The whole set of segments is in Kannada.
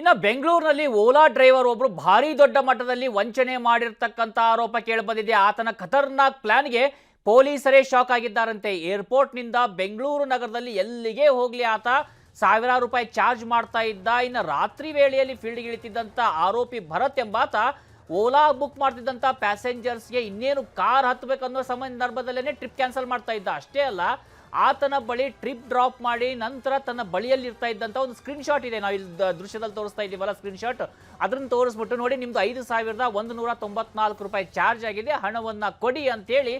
ಇನ್ನು ಬೆಂಗಳೂರಿನಲ್ಲಿ ಓಲಾ ಡ್ರೈವರ್ ಒಬ್ರು ಭಾರಿ ದೊಡ್ಡ ಮಟ್ಟದಲ್ಲಿ ವಂಚನೆ ಮಾಡಿರ್ತಕ್ಕಂಥ ಆರೋಪ ಕೇಳಿಬಂದಿದೆ. ಆತನ ಖತರ್ನಾಕ್ ಪ್ಲಾನ್ಗೆ ಪೊಲೀಸರೇ ಶಾಕ್ ಆಗಿದ್ದಾರಂತೆ. ಏರ್ಪೋರ್ಟ್ನಿಂದ ಬೆಂಗಳೂರು ನಗರದಲ್ಲಿ ಎಲ್ಲಿಗೆ ಹೋಗ್ಲಿ ಆತ? ಸಾವಿರಾರು ರೂಪಾಯಿ ಚಾರ್ಜ್ ಮಾಡ್ತಾ ಇದ್ದ, ಇನ್ನು ರಾತ್ರಿ ವೇಳೆಯಲ್ಲಿ ಫೀಲ್ಡ್ಗೆ ಇಳಿತಿದ್ದಂಥ ಆರೋಪಿ ಭರತ್ ಎಂಬಾತ ಓಲಾ ಬುಕ್ ಮಾಡ್ತಿದ್ದಂಥ ಪ್ಯಾಸೆಂಜರ್ಸ್ಗೆ ಇನ್ನೇನು ಕಾರ್ ಹತ್ತಬೇಕನ್ನೋ ಸಂದರ್ಭದಲ್ಲೇ ಟ್ರಿಪ್ ಕ್ಯಾನ್ಸಲ್ ಮಾಡ್ತಾ ಇದ್ದ. ಅಷ್ಟೇ ಅಲ್ಲ ಆತನ ಬಳಿ ಟ್ರಿಪ್ ಡ್ರಾಪ್ ಮಾಡಿ ನಂತರ ತನ್ನ ಬಳಿಯಲ್ಲಿ ಇರ್ತಾ ಇದ್ದಂಥ ಒಂದು ಸ್ಕ್ರೀನ್ ಶಾಟ್ ಇದೆ. ನಾವು ಇಲ್ಲಿ ದೃಶ್ಯದಲ್ಲಿ ತೋರಿಸ್ತಾ ಇದ್ದೀವಲ್ಲ ಸ್ಕ್ರೀನ್ ಶಾಟ್ ಅದನ್ನು ತೋರಿಸ್ಬಿಟ್ಟು ನೋಡಿ, ನಿಮ್ದು ಐದು ಸಾವಿರದ ಒಂದು ನೂರ ತೊಂಬತ್ನಾಲ್ಕು ರೂಪಾಯಿ ಚಾರ್ಜ್ ಆಗಿದೆ. ಹಣವನ್ನು ಕೊಡಿ ಅಂತೇಳಿ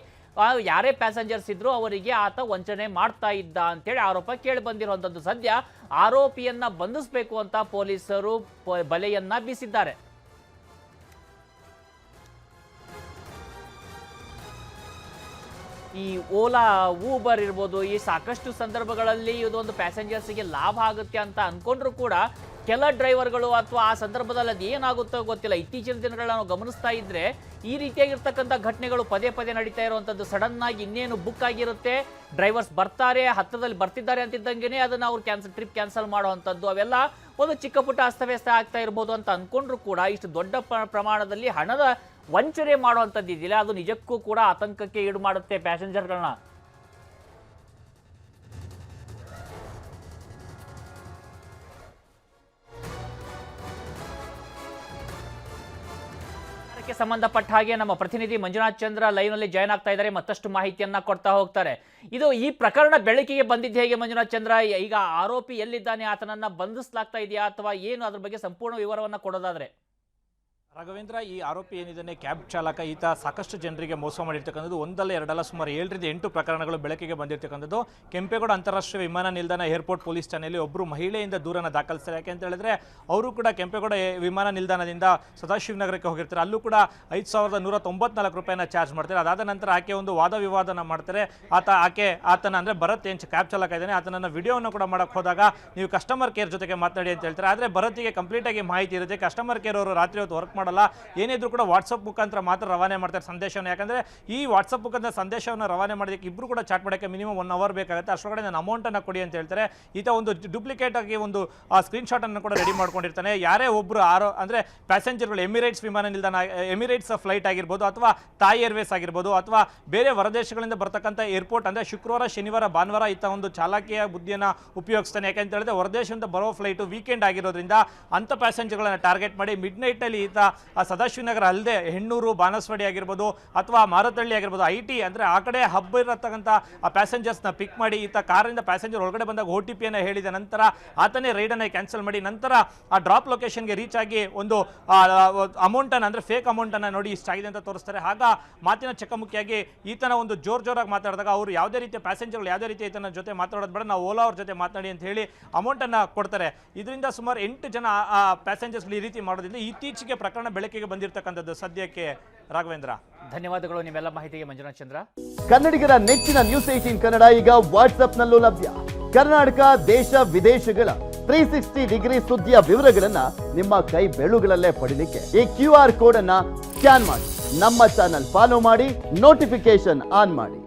ಯಾರೇ ಪ್ಯಾಸೆಂಜರ್ಸ್ ಇದ್ರು ಅವರಿಗೆ ಆತ ವಂಚನೆ ಮಾಡ್ತಾ ಇದ್ದ ಅಂತೇಳಿ ಆರೋಪ ಕೇಳಿ ಬಂದಿರುವಂಥದ್ದು ಸದ್ಯ ಆರೋಪಿಯನ್ನ ಬಂಧಿಸಬೇಕು ಅಂತ ಪೊಲೀಸರು ಬಲೆಯನ್ನ ಬೀಸಿದ್ದಾರೆ. ಈ ಓಲಾ, ಊಬರ್ ಇರ್ಬೋದು, ಈ ಸಾಕಷ್ಟು ಸಂದರ್ಭಗಳಲ್ಲಿ ಇದೊಂದು ಪ್ಯಾಸೆಂಜರ್ಸ್ಗೆ ಲಾಭ ಆಗುತ್ತೆ ಅಂತ ಅನ್ಕೊಂಡ್ರು ಕೂಡ ಕೆಲ ಡ್ರೈವರ್ಗಳು ಅಥವಾ ಆ ಸಂದರ್ಭದಲ್ಲಿ ಅದು ಏನಾಗುತ್ತೋ ಗೊತ್ತಿಲ್ಲ. ಇತ್ತೀಚಿನ ದಿನಗಳನ್ನ ನಾವು ಗಮನಿಸ್ತಾ ಇದ್ರೆ ಈ ರೀತಿಯಾಗಿರ್ತಕ್ಕಂಥ ಘಟನೆಗಳು ಪದೇ ಪದೇ ನಡೀತಾ ಇರುವಂಥದ್ದು ಸಡನ್ ಆಗಿ ಇನ್ನೇನು ಬುಕ್ ಆಗಿರುತ್ತೆ. ಡ್ರೈವರ್ಸ್ ಬರ್ತಾರೆ, ಹತ್ತಿರದಲ್ಲಿ ಬರ್ತಿದ್ದಾರೆ ಅಂತಿದ್ದಂಗೆನೆ ಅದನ್ನು ಅವ್ರು ಕ್ಯಾನ್ಸಲ್, ಟ್ರಿಪ್ ಕ್ಯಾನ್ಸಲ್ ಮಾಡುವಂಥದ್ದು. ಅವೆಲ್ಲ ಒಂದು ಚಿಕ್ಕ ಪುಟ್ಟ ಅಸ್ತವ್ಯಸ್ತ ಆಗ್ತಾ ಇರ್ಬೋದು ಅಂತ ಅಂದ್ಕೊಂಡ್ರು ಕೂಡ ಇಷ್ಟು ದೊಡ್ಡ ಪ್ರಮಾಣದಲ್ಲಿ ಹಣದ ವಂಚನೆ ಮಾಡುವಂಥದ್ದು ಇದೆಯಲ್ಲ ಅದು ನಿಜಕ್ಕೂ ಕೂಡ ಆತಂಕಕ್ಕೆ ಈಡು ಮಾಡುತ್ತೆ ಪ್ಯಾಸೆಂಜರ್ಗಳನ್ನ ಸಂಬಂಧಪಟ್ಟ ಹಾಗೆ ನಮ್ಮ ಪ್ರತಿನಿಧಿ ಮಂಜುನಾಥ್ ಚಂದ್ರ ಲೈವ್ನಲ್ಲಿ ಜಾಯ್ನ್ ಆಗ್ತಾ ಇದ್ದಾರೆ. ಮತ್ತಷ್ಟು ಮಾಹಿತಿಯನ್ನ ಕೊಡ್ತಾ ಹೋಗ್ತಾರೆ. ಇದು ಈ ಪ್ರಕರಣ ಬೆಳಕಿಗೆ ಬಂದಿದ್ದು ಹೇಗೆ ಮಂಜುನಾಥ್ ಚಂದ್ರ? ಈಗ ಆರೋಪಿ ಎಲ್ಲಿದ್ದಾನೆ ಆತನನ್ನ ಬಂಧಿಸಲಾಗ್ತಾ ಇದೆಯಾ ಅಥವಾ ಏನು? ಅದ್ರ ಬಗ್ಗೆ ಸಂಪೂರ್ಣ ವಿವರವನ್ನ ಕೊಡೋದಾದ್ರೆ. ರಾಘವೇಂದ್ರ, ಈ ಆರೋಪಿ ಏನಿದ್ದಾನೆ ಕ್ಯಾಬ್ ಚಾಲಕ ಈತ ಸಾಕಷ್ಟು ಜನರಿಗೆ ಮೋಸ ಮಾಡಿರ್ತಕ್ಕಂಥದ್ದು, ಒಂದಲ್ಲ ಎರಡಲ್ಲ ಸುಮಾರು ಏಳರಿಂದ ಎಂಟು ಪ್ರಕರಣಗಳು ಬೆಳಕಿಗೆ ಬಂದಿರತಕ್ಕಂಥದ್ದು. ಕೆಂಪೇಗೌಡ ಅಂತಾರಾಷ್ಟ್ರೀಯ ವಿಮಾನ ನಿಲ್ದಾಣ ಏರ್ಪೋರ್ಟ್ ಪೊಲೀಸ್ ಠಾಣೆಯಲ್ಲಿ ಒಬ್ಬರು ಮಹಿಳೆಯಿಂದ ದೂರನ ದಾಖಲಿಸ್ತಾರೆ ಯಾಕೆ ಅಂತ ಹೇಳಿದ್ರೆ, ಅವರು ಕೂಡ ಕೆಂಪೇಗೌಡ ವಿಮಾನ ನಿಲ್ದಾಣದಿಂದ ಸದಾಶಿವನಗರಕ್ಕೆ ಹೋಗಿರ್ತಾರೆ. ಅಲ್ಲೂ ಕೂಡ ಐದು ಸಾವಿರದ ನೂರ ತೊಂಬತ್ನಾಲ್ಕು ರೂಪಾಯಿನ ಚಾರ್ಜ್ ಮಾಡ್ತಾರೆ. ಅದಾದ ನಂತರ ಆಕೆ ಒಂದು ವಾದ ವಿವಾದನ ಮಾಡ್ತಾರೆ. ಆತ, ಆಕೆ, ಆತನ ಅಂದರೆ ಭರತ್ ಏನು ಕ್ಯಾಬ್ ಚಾಲಕ ಇದ್ದಾನೆ. ಆತನನ್ನು ವಿಡಿಯೋವನ್ನು ಕೂಡ ಮಾಡೋಕ್ಕೆ ಹೋದಾಗ ನೀವು ಕಸ್ಟಮರ್ ಕೇರ್ ಜೊತೆಗೆ ಮಾತನಾಡಿ ಅಂತ ಹೇಳ್ತಾರೆ. ಆದರೆ ಭರತ್ಗೆ ಕಂಪ್ಲೀಟಾಗಿ ಮಾಹಿತಿ ಇರುತ್ತೆ. ಕಸ್ಟಮರ್ ಕೇರ್ ಅವರು ರಾತ್ರಿ ಹೊತ್ತು ವರ್ಕ್ ಮಾಡಲ್ಲ. ಏನಿದ್ರು ಕೂಡ ವಾಟ್ಸಪ್ ಮುಖಾಂತರ ಮಾತ್ರ ರವಾನೆ ಮಾಡ್ತಾರೆ ಸಂದೇಶವನ್ನು. ಯಾಕಂದ್ರೆ ಈ ವಾಟ್ಸಪ್ ಮುಖಾಂತರ ಸಂದೇಶವನ್ನು ರವಾನೆ ಮಾಡೋದಕ್ಕೆ ಇಬ್ರು ಕೂಡ ಚಾಟ್ ಮಾಡೋಕ್ಕೆ ಮಿನಿಮಮ್ ಒನ್ ಅವರ್ ಬೇಕಾಗುತ್ತೆ. ಅಷ್ಟೊಳಗಡೆ ನಾನು ಅಮೌಂಟ್ ಅನ್ನ ಕೊಡಿ ಅಂತ ಹೇಳ್ತಾರೆ. ಈತ ಒಂದು ಡೂಪ್ಲಿಕೇಟ್ ಆಗಿ ಒಂದು ಸ್ಕ್ರೀನ್ ಅನ್ನು ಕೂಡ ರೆಡಿ ಮಾಡ್ಕೊಂಡಿರ್ತಾನೆ. ಯಾರೇ ಒಬ್ಬರು ಆರೋ, ಅಂದ್ರೆ ಪ್ಯಾಸೆಂಜರ್ಗಳು ಎಮಿರೇಟ್ಸ್ ವಿಮಾನ ನಿಲ್ದಾಣ ಎಮಿರೇಟ್ಸ್ ಫ್ಲೈಟ್ ಆಗಿರ್ಬೋದು ಅಥವಾ ತಾಯಿ ಏರ್ವೇಸ್ ಆಗಿರ್ಬೋದು ಅಥವಾ ಬೇರೆ ಹೊರದೇಶಗಳಿಂದ ಬರ್ತಕ್ಕಂಥ ಏರ್ಪೋರ್ಟ್ ಅಂದ್ರೆ ಶುಕ್ರವಾರ, ಶನಿವಾರ, ಭಾನುವಾರ ಈತ ಒಂದು ಚಾಲಕಿಯ ಬುದ್ಧಿಯನ್ನು ಉಪಯೋಗಿಸ್ತಾನೆ. ಯಾಕಂತ ಹೇಳಿದ್ರೆ ಹೊರದೇಶದಿಂದ ಬರೋ ಫ್ಲೈಟ್ ವೀಕೆಂಡ್ ಆಗಿರೋದ್ರಿಂದ ಅಂತ ಪ್ಯಾಸೆಂಜರ್ಗಳನ್ನ ಟಾರ್ಗೆಟ್ ಮಾಡಿ ಮಿಡ್ ನೈಟಲ್ಲಿ ಈತ ಸದಾಶಿವನಗರ ಅಲ್ಲದೆ ಹೆಣ್ಣೂರು, ಬಾನಸ್ವಾಡಿ ಆಗಿರ್ಬೋದು ಅಥವಾ ಮಾರತಳ್ಳಿ ಆಗಿರ್ಬೋದು ಐ ಟಿ ಅಂದರೆ ಆ ಕಡೆ ಹಬ್ಬ ಇರತಕ್ಕಂಥ ಆ ಪ್ಯಾಸೆಂಜರ್ಸ್ನ ಪಿಕ್ ಮಾಡಿ, ಈತ ಕಾರಿಂದ ಪ್ಯಾಸೆಂಜರ್ ಒಳಗಡೆ ಬಂದಾಗ ಓ ಟಿ ಪಿಯನ್ನು ಹೇಳಿದ ನಂತರ ಆತನೇ ರೈಡನ್ನು ಕ್ಯಾನ್ಸಲ್ ಮಾಡಿ, ನಂತರ ಆ ಡ್ರಾಪ್ ಲೊಕೇಶನ್ಗೆ ರೀಚ್ ಆಗಿ ಒಂದು ಅಮೌಂಟನ್ನು ಅಂದರೆ ಫೇಕ್ ಅಮೌಂಟನ್ನು ನೋಡಿ ಇಷ್ಟಾಗಿದೆ ಅಂತ ತೋರಿಸ್ತಾರೆ. ಆಗ ಮಾತಿನ ಚಕಮುಖಿಯಾಗಿ ಈತನ ಒಂದು ಜೋರ್ ಜೋರಾಗಿ ಮಾತಾಡಿದಾಗ ಅವರು ಯಾವುದೇ ರೀತಿಯ ಪ್ಯಾಸೆಂಜರ್ಗಳು ಯಾವುದೇ ರೀತಿ ಈತನ ಜೊತೆ ಮಾತಾಡೋದು ಬೇಡ, ನಾವು ಓಲಾ ಅವ್ರ ಜೊತೆ ಮಾತನಾಡಿ ಅಂತ ಹೇಳಿ ಅಮೌಂಟನ್ನು ಕೊಡ್ತಾರೆ. ಇದರಿಂದ ಸುಮಾರು ಎಂಟು ಜನ ಆ ಪ್ಯಾಸೆಂಜರ್ಸ್ಗಳು ಈ ರೀತಿ ಮಾಡೋದ್ರಿಂದ ಇತ್ತೀಚೆಗೆ ಪ್ರಕರಣ ಬೆಳಕಿಗೆ ಬಂದಿರತಕ್ಕಂಥದ್ದು ಸದ್ಯಕ್ಕೆ ರಾಘವೇಂದ್ರ. ಧನ್ಯವಾದಗಳು ನಿಮ್ಮೆಲ್ಲ ಮಾಹಿತಿಗೆ ಮಂಜುನಾಥ್ ಚಂದ್ರ. ಕನ್ನಡಿಗರ ನೆಚ್ಚಿನ ನ್ಯೂಸ್ ಏಟೀನ್ ಕನ್ನಡ ಈಗ ವಾಟ್ಸ್ಆಪ್ನಲ್ಲೂ ಲಭ್ಯ. ಕರ್ನಾಟಕ ದೇಶ ವಿದೇಶಗಳ ತ್ರೀ ಸಿಕ್ಸ್ಟಿ ಡಿಗ್ರಿ ಸುದ್ದಿಯ ವಿವರಗಳನ್ನ ನಿಮ್ಮ ಕೈ ಬೆಳುಗಳಲ್ಲೇ ಪಡಿಲಿಕ್ಕೆ ಈ ಕ್ಯೂ ಆರ್ ಕೋಡ್ ಅನ್ನ ಸ್ಕ್ಯಾನ್ ಮಾಡಿ. ನಮ್ಮ ಚಾನಲ್ ಫಾಲೋ ಮಾಡಿ ನೋಟಿಫಿಕೇಶನ್ ಆನ್ ಮಾಡಿ.